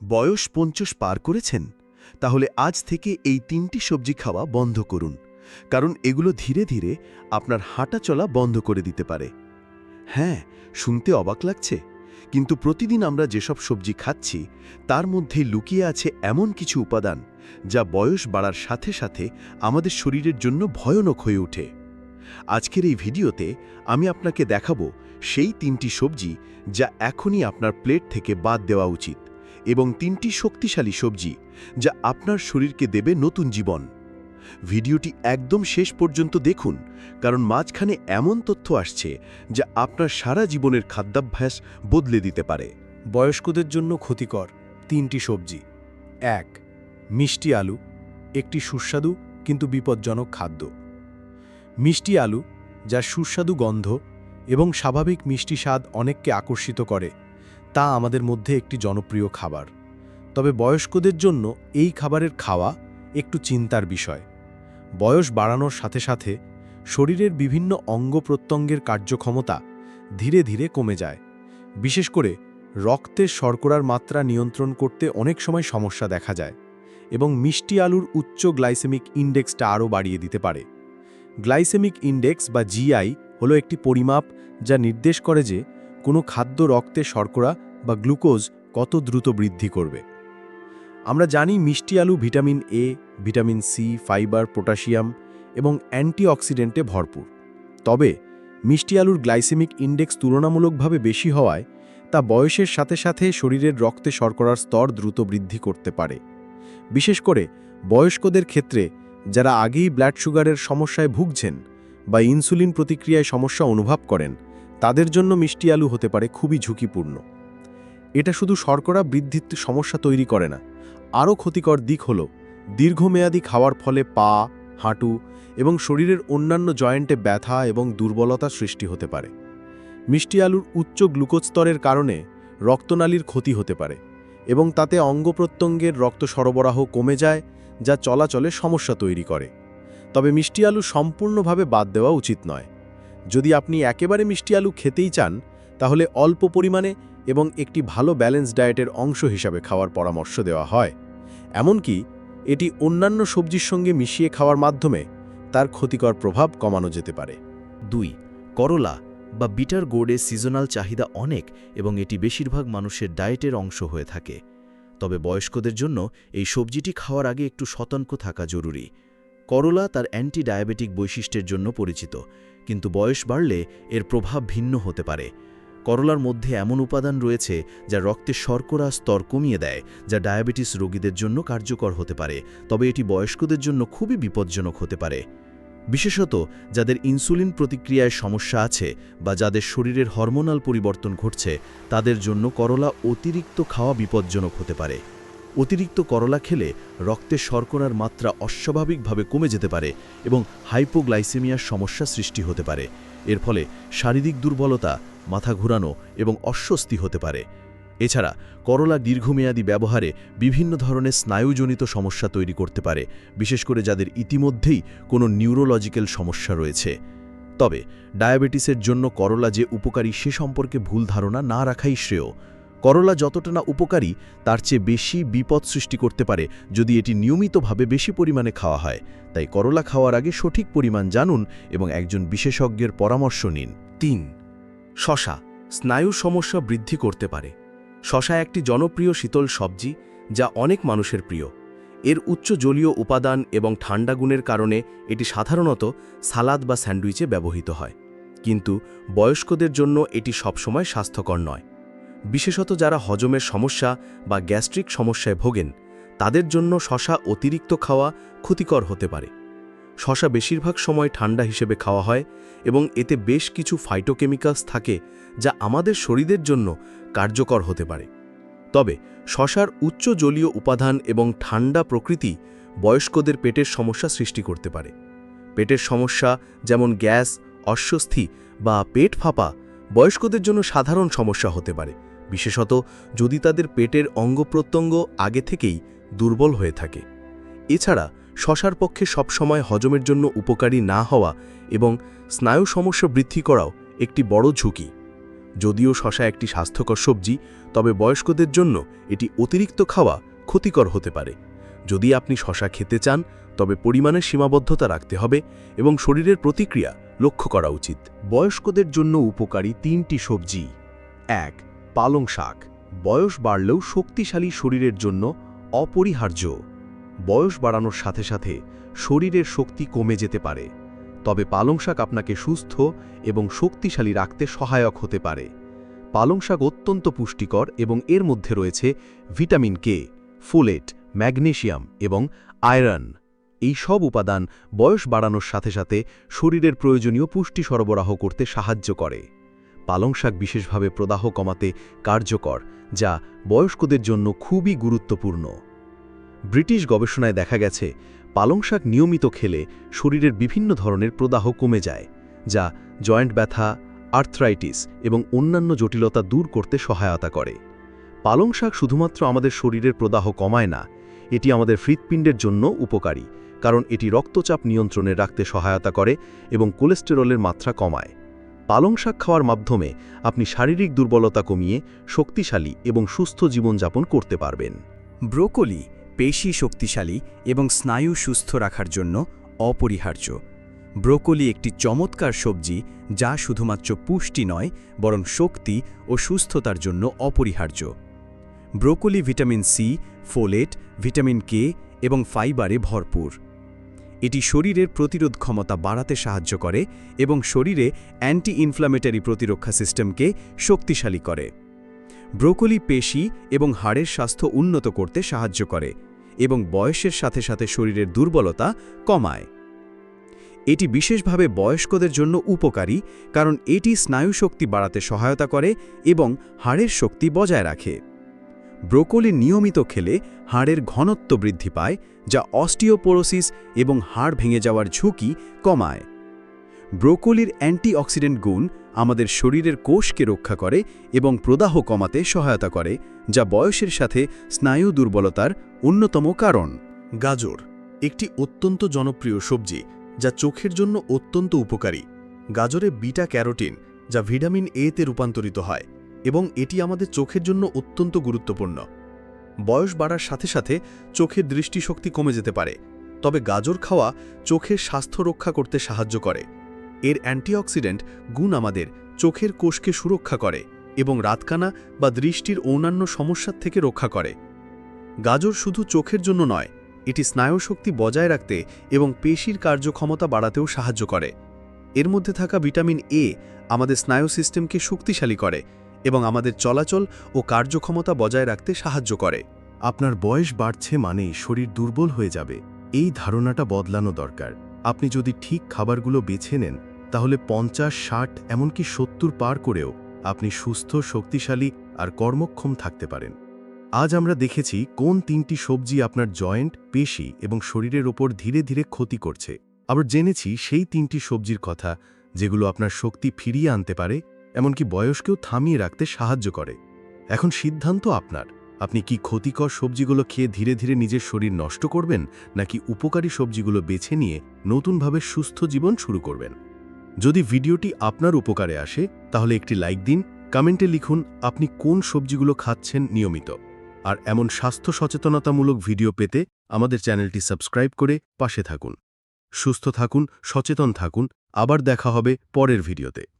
বয়স পঞ্চাশ পার করেছেন, তাহলে আজ থেকে এই তিনটি সবজি খাওয়া বন্ধ করুন, কারণ এগুলো ধীরে ধীরে আপনার হাঁটা চলা বন্ধ করে দিতে পারে। হ্যাঁ শুনতে অবাক লাগছে, কিন্তু প্রতিদিন আমরা যেসব সবজি খাচ্ছি, তার মধ্যে লুকিয়ে আছে এমন কিছু উপাদান, যা বয়স বাড়ার সাথে সাথে আমাদের শরীরের জন্য ভয়ানক হয়ে ওঠে। আজকের এই ভিডিওতে আমি আপনাকে দেখাবো সেই তিনটি সবজি যা এখনই আপনার প্লেট থেকে বাদ দেওয়া উচিত। এবং তিনটি শক্তিশালী সবজি যা আপনার শরীরকে দেবে নতুন জীবন। ভিডিওটি একদম শেষ পর্যন্ত দেখুন, কারণ মাঝখানে এমন তথ্য আসছে যা আপনার সারা জীবনের খাদ্যাভ্যাস বদলে দিতে পারে। বয়স্কদের জন্য ক্ষতিকর তিনটি সবজি। এক, মিষ্টি আলু, একটি সুস্বাদু কিন্তু বিপজ্জনক খাদ্য। মিষ্টি আলু যা সুস্বাদু গন্ধ এবং স্বাভাবিক মিষ্টি স্বাদ অনেককে আকর্ষিত করে। তা আমাদের মধ্যে একটি জনপ্রিয় খাবার। তবে বয়স্কদের জন্য এই খাবারের খাওয়া একটু চিন্তার বিষয়। বয়স বাড়ানোর সাথে সাথে শরীরের বিভিন্ন অঙ্গ প্রত্যঙ্গের কার্যক্ষমতা ধীরে ধীরে কমে যায়। বিশেষ করে রক্তের শর্করার মাত্রা নিয়ন্ত্রণ করতে অনেক সময় সমস্যা দেখা যায় এবং মিষ্টি আলুর উচ্চ গ্লাইসেমিক ইন্ডেক্সটা আরও বাড়িয়ে দিতে পারে। গ্লাইসেমিক ইন্ডেক্স বা জিআই হলো একটি পরিমাপ যা নির্দেশ করে যে কোনো খাদ্য রক্তে শর্করা বা গ্লুকোজ কত দ্রুত বৃদ্ধি করবে? আমরা জানি মিষ্টি আলু vitamin A vitamin C fibre, potassium এবং অ্যান্টিঅক্সিডেন্টে ভরপুর। তবে মিষ্টি আলুর গ্লাইসেমিক ইন্ডেক্স তুলনামূলকভাবে বেশি হওয়ায় তা বয়সের সাথে সাথে শরীরের রক্তে শর্করার স্তর দ্রুত বৃদ্ধি করতে পারে। বিশেষ করে বয়স্কদের ক্ষেত্রে যারা আগেই ব্লাড সুগারের সমস্যায় ভুগছেন বা ইনসুলিন প্রতিক্রিয়ায় সমস্যা অনুভব করেন, তাদের জন্য মিষ্টি আলু হতে পারে খুবই ঝুঁকিপূর্ণ। এটা শুধু শর্করা বৃদ্ধির সমস্যা তৈরি করে না। আরও ক্ষতিকর দিক হল, দীর্ঘমেয়াদী খাওয়ার ফলে পা, হাঁটু এবং শরীরের অন্যান্য জয়েন্টে ব্যথা এবং দুর্বলতা সৃষ্টি হতে পারে। মিষ্টি আলুর উচ্চ গ্লুকোজ স্তরের কারণে রক্তনালীর ক্ষতি হতে পারে এবং তাতে অঙ্গ প্রত্যঙ্গের রক্ত সরবরাহ কমে যায়, যা চলাচলে সমস্যা তৈরি করে। তবে মিষ্টি আলু সম্পূর্ণভাবে বাদ দেওয়া উচিত নয়। যদি আপনি একেবারে মিষ্টি আলু খেতেই চান, তাহলে অল্প পরিমাণে এবং একটি ভালো ব্যালেন্স ডায়েটের অংশ হিসাবে খাওয়ার পরামর্শ দেওয়া হয়। এমনকি এটি অন্যান্য সবজির সঙ্গে মিশিয়ে খাওয়ার মাধ্যমে তার ক্ষতিকর প্রভাব কমানো যেতে পারে। দুই, করলা বা বিটার গোর্ডে সিজনাল চাহিদা অনেক এবং এটি বেশিরভাগ মানুষের ডায়েটের অংশ হয়ে থাকে। তবে বয়স্কদের জন্য এই সবজিটি খাওয়ার আগে একটু সতর্ক থাকা জরুরি। করলা তার অ্যান্টি ডায়াবেটিক বৈশিষ্ট্যের জন্য পরিচিত, কিন্তু বয়স বাড়লে এর প্রভাব ভিন্ন হতে পারে। করলার মধ্যে এমন উপাদান রয়েছে যা রক্তে শর্করা স্তর কমিয়ে দেয়, যা ডায়াবেটিস রোগীদের জন্য কার্যকর হতে পারে, তবে এটি বয়স্কদের জন্য খুবই বিপজ্জনক হতে পারে। বিশেষত যাদের ইনসুলিন প্রতিক্রিয়ায় সমস্যা আছে বা যাদের শরীরের হরমোনাল পরিবর্তন ঘটছে, তাদের জন্য করলা অতিরিক্ত খাওয়া বিপজ্জনক হতে পারে। অতিরিক্ত করলা খেলে রক্তে শর্করার মাত্রা অস্বাভাবিকভাবে কমে যেতে পারে এবং হাইপোগ্লাইসেমিয়ার সমস্যা সৃষ্টি হতে পারে। এর ফলে শারীরিক দুর্বলতা, মাথা ঘুরানো এবং অস্বস্তি হতে পারে। এছাড়া করলা দীর্ঘমেয়াদী ব্যবহারে বিভিন্ন ধরনের স্নায়ুজনিত সমস্যা তৈরি করতে পারে, বিশেষ করে যাদের ইতিমধ্যেই কোনো নিউরোলজিক্যাল সমস্যা রয়েছে। তবে ডায়াবেটিসের জন্য করলা যে উপকারী সে সম্পর্কে ভুল ধারণা না রাখাই শ্রেয়। করলা যতটা না উপকারী, তার চেয়ে বেশি বিপদ সৃষ্টি করতে পারে যদি এটি নিয়মিতভাবে বেশি পরিমাণে খাওয়া হয়। তাই করলা খাওয়ার আগে সঠিক পরিমাণ জানুন এবং একজন বিশেষজ্ঞের পরামর্শ নিন। তিন, শশা, স্নায়ু সমস্যা বৃদ্ধি করতে পারে। শশা একটি জনপ্রিয় শীতল সবজি যা অনেক মানুষের প্রিয়। এর উচ্চ জলীয় উপাদান এবং ঠান্ডা গুণের কারণে এটি সাধারণত সালাদ বা স্যান্ডউইচে ব্যবহৃত হয়। কিন্তু বয়স্কদের জন্য এটি সবসময় স্বাস্থ্যকর নয়। বিশেষত যারা হজমের সমস্যা বা গ্যাস্ট্রিক সমস্যায় ভোগেন, তাদের জন্য শশা অতিরিক্ত খাওয়া ক্ষতিকর হতে পারে। শশা বেশিরভাগ সময় ঠান্ডা হিসেবে খাওয়া হয় এবং এতে বেশ কিছু ফাইটোকেমিক্যালস থাকে যা আমাদের শরীরের জন্য কার্যকর হতে পারে। তবে শশার উচ্চ জলীয় উপাদান এবং ঠান্ডা প্রকৃতি বয়স্কদের পেটের সমস্যা সৃষ্টি করতে পারে। পেটের সমস্যা যেমন গ্যাস, অস্বস্তি বা পেট ফাঁপা বয়স্কদের জন্য সাধারণ সমস্যা হতে পারে। বিশেষত যদি তাদের পেটের অঙ্গপ্রত্যঙ্গ আগে থেকেই দুর্বল হয়ে থাকে। এছাড়া শশার পক্ষে সবসময় হজমের জন্য উপকারী না হওয়া এবং স্নায়ু সমস্যা বৃদ্ধি করাও একটি বড় ঝুঁকি। যদিও শশা একটি স্বাস্থ্যকর সবজি, তবে বয়স্কদের জন্য এটি অতিরিক্ত খাওয়া ক্ষতিকর হতে পারে। যদি আপনি শশা খেতে চান, তবে পরিমাণের সীমাবদ্ধতা রাখতে হবে এবং শরীরের প্রতিক্রিয়া লক্ষ্য করা উচিত। বয়স্কদের জন্য উপকারী তিনটি সবজি। এক পালং শাক। বয়স বাড়লেও শক্তিশালী শরীরের জন্য অপরিহার্য। বয়স বাড়ানোর সাথে সাথে শরীরের শক্তি কমে যেতে পারে। তবে পালং শাক আপনাকে সুস্থ এবং শক্তিশালী রাখতে সহায়ক হতে পারে। পালং শাক অত্যন্ত পুষ্টিকর এবং এর মধ্যে রয়েছে ভিটামিন কে, ফোলেট, ম্যাগনেশিয়াম এবং আয়রন। এই সব উপাদান বয়স বাড়ানোর সাথে সাথে শরীরের প্রয়োজনীয় পুষ্টি সরবরাহ করতে সাহায্য করে। পালং শাক বিশেষভাবে প্রদাহ কমাতে কার্যকর, যা বয়স্কদের জন্য খুবই গুরুত্বপূর্ণ। ব্রিটিশ গবেষণায় দেখা গেছে, পালং শাক নিয়মিত খেলে শরীরের বিভিন্ন ধরনের প্রদাহ কমে যায়, যা জয়েন্ট ব্যথা, আর্থ্রাইটিস এবং অন্যান্য জটিলতা দূর করতে সহায়তা করে। পালং শাক শুধুমাত্র আমাদের শরীরের প্রদাহ কমায় না, এটি আমাদের হৃৎপিণ্ডের জন্য উপকারী, কারণ এটি রক্তচাপ নিয়ন্ত্রণে রাখতে সহায়তা করে এবং কোলেস্টেরলের মাত্রা কমায়। পালং শাক খাওয়ার মাধ্যমে আপনি শারীরিক দুর্বলতা কমিয়ে শক্তিশালী এবং সুস্থ জীবনযাপন করতে পারবেন। ব্রোকলি পেশি শক্তিশালী এবং স্নায়ু সুস্থ রাখার জন্য অপরিহার্য। ব্রোকলি একটি চমৎকার সবজি যা শুধুমাত্র পুষ্টি নয়, বরং শক্তি ও সুস্থতার জন্য অপরিহার্য। Broccoli vitamin C, folate, vitamin K এবং ফাইবারে ভরপুর। এটি শরীরের প্রতিরোধ ক্ষমতা বাড়াতে সাহায্য করে এবং শরীরে অ্যান্টি ইনফ্ল্যামেটারি প্রতিরক্ষা সিস্টেমকে শক্তিশালী করে। ব্রোকলি পেশি এবং হাড়ের স্বাস্থ্য উন্নত করতে সাহায্য করে এবং বয়সের সাথে সাথে শরীরের দুর্বলতা কমায়। এটি বিশেষভাবে বয়স্কদের জন্য উপকারী কারণ এটি স্নায়ু শক্তি বাড়াতে সহায়তা করে এবং হাড়ের শক্তি বজায় রাখে। ব্রোকলি নিয়মিত খেলে হাড়ের ঘনত্ব বৃদ্ধি পায়, যা অস্টিওপোরোসিস এবং হাড় ভেঙে যাওয়ার ঝুঁকি কমায়। ব্রোকলির অ্যান্টিঅক্সিডেন্ট গুণ আমাদের শরীরের কোষকে রক্ষা করে এবং প্রদাহ কমাতে সহায়তা করে, যা বয়সের সাথে স্নায়ু দুর্বলতার অন্যতম কারণ। গাজর, একটি অত্যন্ত জনপ্রিয় সবজি, যা চোখের জন্য অত্যন্ত উপকারী। গাজরে বিটা ক্যারোটিন, যা ভিটামিন এ তে রূপান্তরিত হয়। এবং এটি আমাদের চোখের জন্য অত্যন্ত গুরুত্বপূর্ণ। বয়স বাড়ার সাথে সাথে চোখের দৃষ্টিশক্তি কমে যেতে পারে, তবে গাজর খাওয়া চোখের স্বাস্থ্য রক্ষা করতে সাহায্য করে। এর অ্যান্টিঅক্সিডেন্ট গুণ আমাদের চোখের কোষকে সুরক্ষা করে এবং রাতকানা বা দৃষ্টির অন্যান্য সমস্যার থেকে রক্ষা করে। গাজর শুধু চোখের জন্য নয়, এটি স্নায়ুশক্তি বজায় রাখতে এবং পেশির কার্যক্ষমতা বাড়াতেও সাহায্য করে। এর মধ্যে থাকা ভিটামিন এ আমাদের স্নায়ু সিস্টেমকে শক্তিশালী করে এবং আমাদের চলাচল ও কার্যক্ষমতা বজায় রাখতে সাহায্য করে। আপনার বয়স বাড়ছে মানেই শরীর দুর্বল হয়ে যাবে। এই ধারণাটা বদলানো দরকার। আপনি যদি ঠিক খাবারগুলো বেছে নেন, তাহলে পঞ্চাশ, ষাট, এমনকি সত্তর পার করেও আপনি সুস্থ, শক্তিশালী আর কর্মক্ষম থাকতে পারেন। আজ আমরা দেখেছি কোন তিনটি সবজি আপনার জয়েন্ট, পেশি এবং শরীরের ওপর ধীরে ধীরে ক্ষতি করছে। আবার জেনেছি সেই তিনটি সবজির কথা, যেগুলো আপনার শক্তি ফিরিয়ে আনতে পারে এমনকি বয়সকেও থামিয়ে রাখতে সাহায্য করে। এখন সিদ্ধান্ত আপনার। আপনি কি ক্ষতিকর সবজিগুলো খেয়ে ধীরে ধীরে নিজের শরীর নষ্ট করবেন, নাকি উপকারী সবজিগুলো বেছে নিয়ে নতুনভাবে সুস্থ জীবন শুরু করবেন? যদি ভিডিওটি আপনার উপকারে আসে, তাহলে একটি লাইক দিন, কমেন্টে লিখুন আপনি কোন সবজিগুলো খাচ্ছেন নিয়মিত। আর এমন স্বাস্থ্য সচেতনতামূলক ভিডিও পেতে আমাদের চ্যানেলটি সাবস্ক্রাইব করে পাশে থাকুন। সুস্থ থাকুন, সচেতন থাকুন। আবার দেখা হবে পরের ভিডিওতে।